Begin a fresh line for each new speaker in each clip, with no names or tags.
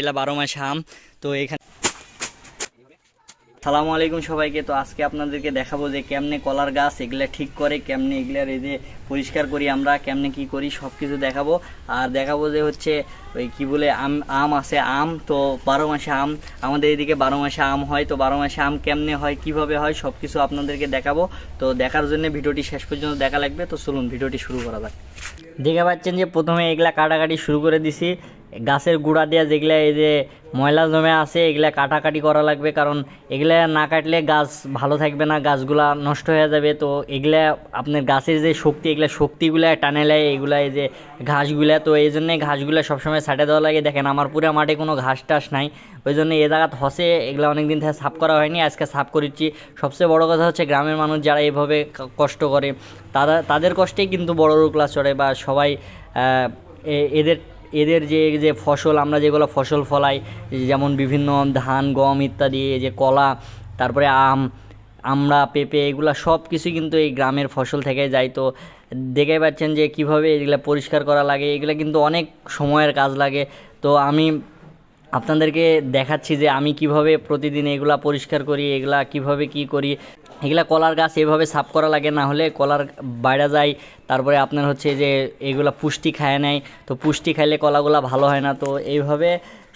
এলা বারো মাস আম, তো এখানে সালামু আলাইকুম সবাইকে। তো আজকে আপনাদেরকে দেখাবো যে কেমনে কলার গাছ, এগুলা ঠিক করে, কেমনে এগুলার এই যে পরিষ্কার করি আমরা, কেমনে কি করি সব কিছু দেখাবো। আর দেখাবো যে হচ্ছে, ওই কি বলে, আম আম আছে, আম, তো বারো মাসে আম, আমাদের এদিকে বারো মাসে আম হয়, তো বারো মাসে আম কেমনে হয়, কীভাবে হয় সব কিছু আপনাদেরকে দেখাবো। তো দেখার জন্য ভিডিওটি শেষ পর্যন্ত দেখা লাগবে, তো চলুন ভিডিওটি শুরু করা যাক। দেখে পাচ্ছেন যে প্রথমে এগুলা কাটাকাটি শুরু করে দিছি গাছের গুঁড়া দেওয়া যেগুলা এই যে ময়লা জমে আছে, এগুলা কাটাকাটি করা লাগবে, কারণ এগুলা না কাটলে গাছ ভালো থাকবে না, গাছগুলা নষ্ট হয়ে যাবে। তো এগুলা আপনার গাছের যে শক্তি, এগুলা শক্তিগুলা টানে নেয়, এগুলা এই যে ঘাসগুলা। তো এই জন্যে ঘাসগুলা সবসময় ছাটে দেওয়া লাগে। দেখেন, আমার পুরো মাঠে কোনো ঘাস টাস নাই। ওই জন্য এ জায়গাত হসে, এগুলা অনেক দিন থেকে সাফ করা হয়নি, আজকে সাফ করেছি সবচেয়ে বড় কথা হচ্ছে গ্রামের মানুষ যারা এইভাবে কষ্ট করে, তারা, তাদের কষ্টেই কিন্তু বড় ক্লাস চড়ে বা সবাই এদের এদের যে যে ফসল, আমরা যেগুলো ফসল ফলাই, যেমন বিভিন্ন ধান, গম ইত্যাদি, এই যে কলা, তারপরে আম, আমরা, পেঁপে, এগুলো সব কিছু কিন্তু এই গ্রামের ফসল থেকে যায়। তো দেখে পাচ্ছেন যে কীভাবে এগুলো পরিষ্কার করা লাগে, এগুলো কিন্তু অনেক সময়ের কাজ লাগে। তো আমি আপনাদেরকে দেখাচ্ছি যে আমি কীভাবে প্রতিদিন এগুলা পরিষ্কার করি, এগুলা কীভাবে কি করি। এগুলা কলার গাছ এভাবে সাফ করা লাগে না হলে কলার বাইরে যায়, তারপরে আপনার হচ্ছে যে এগুলা পুষ্টি খায় নেয় তো পুষ্টি খাইলে কলাগুলা ভালো হয় না, তো এইভাবে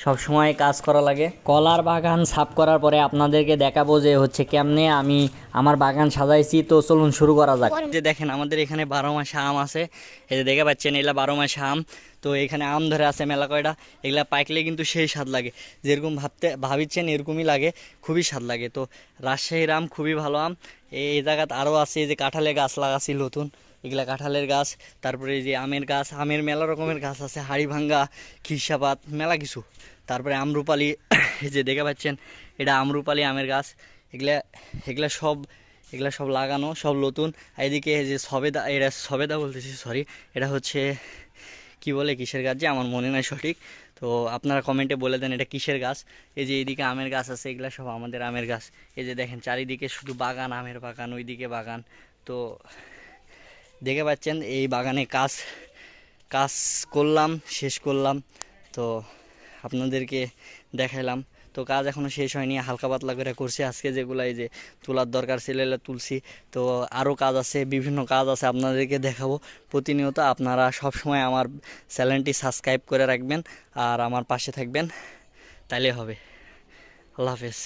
সব সময় কাজ করা লাগে। কলার বাগান সাফ করার পরে আপনাদেরকে দেখাবো যে হচ্ছে কেমনে আমি আমার বাগান সাজাইছি। তো চলুন শুরু করা যাক। যে দেখেন, আমাদের এখানে বারো মাসে আম আছে। এই যে দেখে পাচ্ছেন, এগুলা বারো মাসে আম। তো এখানে আম ধরে আছে মেলা কয়টা। এগুলা পাইকলে কিন্তু সেই স্বাদ লাগে। যেরকম ভাবতে ভাবিচ্ছেন এরকমই লাগে। খুবই স্বাদ লাগে। তো রাজশাহীর আম খুবই ভালো আম। এই জায়গাত আরও আছে, এই যে কাঁঠালে গাছ লাগাছি নতুন। এগুলা কাঁঠালের গাছ, তারপরে এই যে আমের গাছ, আমের মেলা রকমের গাছ আছে, হাড়ি ভাঙ্গা, খিরসাপাত, মেলা কিছু। তারপরে আমরুপালি, এই যে দেখে পাচ্ছেন, এটা আমরুপালি আমের গাছ। এগুলা এগুলা সব এগুলা সব লাগানো, সব নতুন। এদিকে যে সবেদা, এটা সবেদা বলতেছি সরি এটা হচ্ছে, কি বলে, কিসের গাছ যে? আমার মনে নাই সঠিক। তো আপনারা কমেন্টে বলে দেন এটা কিসের গাছ। এই যে এইদিকে আমের গাছ আছে, এগুলা সব আমাদের আমের গাছ। এই যে দেখেন, চারিদিকে শুধু বাগান, আমের বাগান, ওইদিকে বাগান। তো দেখে পাচ্ছেন, এই বাগানে কাজ কাজ করলাম, শেষ করলাম। তো আপনাদেরকে দেখাইলাম। তো কাজ এখনও শেষ হয়নি, হালকা পাতলা করে করছি। আজকে যেগুলো এই যে তোলার দরকার ছিল, এগুলো তুলছি। তো আরও কাজ আছে, বিভিন্ন কাজ আছে আপনাদেরকে দেখাবো। প্রতিনিয়ত আপনারা সব সময় আমার চ্যানেলটি সাবস্ক্রাইব করে রাখবেন আর আমার পাশে থাকবেন। তাইলে হবে। আল্লাহ হাফেজ।